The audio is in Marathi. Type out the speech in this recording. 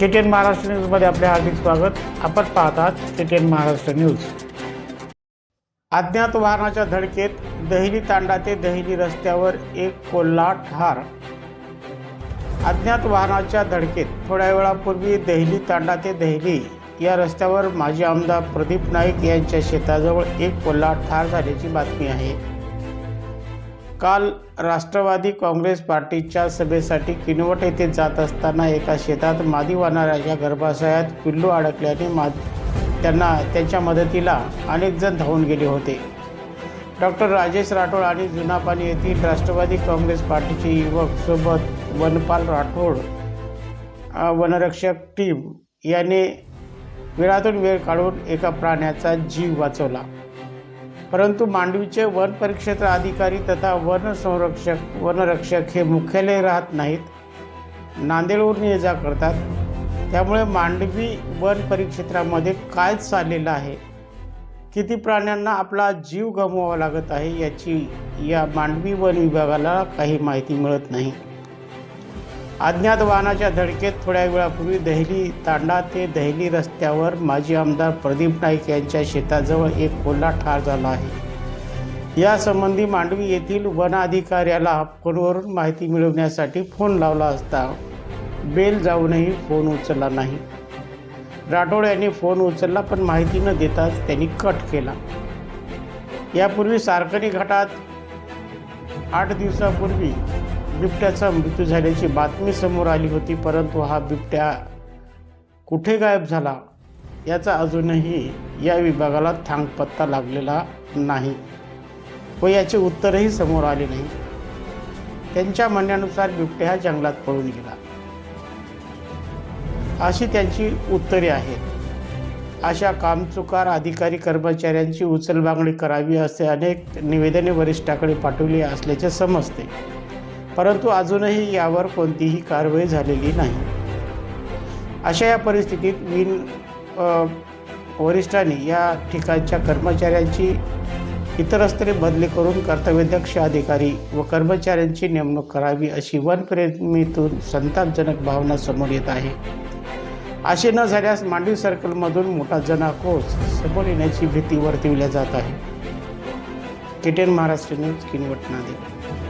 के टी एन महाराष्ट्र न्यूजमध्ये आपले हार्दिक स्वागत. आपण पाहतात आहात K T N Maharashtra news अज्ञात वाहनाच्या धडकेत दहिली तांडा ते दहिली रस्त्यावर एक कोल्हा ठार. अज्ञात वाहनाच्या धडकेत थोड्या वेळापूर्वी दहिली तांडा ते दहिली या रस्त्यावर माजी आमदार प्रदीप नाईक यांच्या शेताजवळ एक कोल्हा ठार झाल्याची बातमी आहे. काल राष्ट्रवादी काँग्रेस पार्टीच्या सभेसाठी किनवट येथे जात असताना एका शेतात मादी वानराच्या गर्भाशयात पिल्लू अडकल्याने मा त्यांना त्यांच्या मदतीला अनेक जण धावून गेले होते. डॉक्टर राजेश राठोड आणि जुनापाली येथील राष्ट्रवादी काँग्रेस पार्टीचे युवक सोबत वनपाल राठोड वनरक्षक टीम याने वेळातून वेळ काढून एका प्राण्याचा जीव वाचवला. परंतु मांडवीचे वन परिक्षेत्र अधिकारी तथा वन संरक्षक वनरक्षक हे मुख्यालय राहत नाहीत. नांदेडवरून ये जा करतात. त्यामुळे मांडवी वन परिक्षेत्रामध्ये काय चाललेलं आहे? किती प्राण्यांना आपला जीव गमवावा लागत आहे? याची या मांडवी वन विभागाला काही माहिती मिळत नाही. अज्ञात वाहनाच्या धडकेत थोड्या वेळापूर्वी दहली तांडा ते दहली रस्त्यावर माजी आमदार प्रदीप नाईक यांच्या शेताजवळ एक कोल्हा ठार झाला आहे. यासंबंधी मांडवी येथील वन अधिकाऱ्याला फोनवरून माहिती मिळवण्यासाठी फोन लावला असता बेल जाऊनही फोन उचलला नाही. राठोड यांनी फोन उचलला पण माहिती न देताच त्यांनी कट केला. यापूर्वी सारकणी घाटात आठ दिवसापूर्वी बिबट्याचा मृत्यू झाल्याची बातमी समोर आली होती परंतु हा बिबट्या कुठे गायब झाला याचा अजूनही या विभागाला थांगपत्ता लागलेला नाही व याचे उत्तरही समोर आले नाही. त्यांच्या म्हणण्यानुसार बिबट्या हा जंगलात पळून गेला. अशी त्यांची उत्तरे आहेत. अशा कामचुकार अधिकारी कर्मचाऱ्यांची उचलबांगडी करावी असे अनेक निवेदने वरिष्ठाकडे पाठवली असल्याचे समजते. परंतु अजूनही यावर कोणतीही कारवाई झालेली नाही. अशा या परिस्थितीत विन वरिष्ठांनी या ठिकाणच्या कर्मचाऱ्यांची इतरस्त्रे बदली करून कर्तव्यदक्ष अधिकारी व कर्मचाऱ्यांची नेमणूक करावी अशी वनप्रेमीतून संतापजनक भावना समोर येत आहे. असे न झाल्यास मांडवी सर्कलमधून मोठा जनाक्रोश समोर येण्याची भीती वर्तविल्या जात आहे. KTN Maharashtra news Kinwat Nanded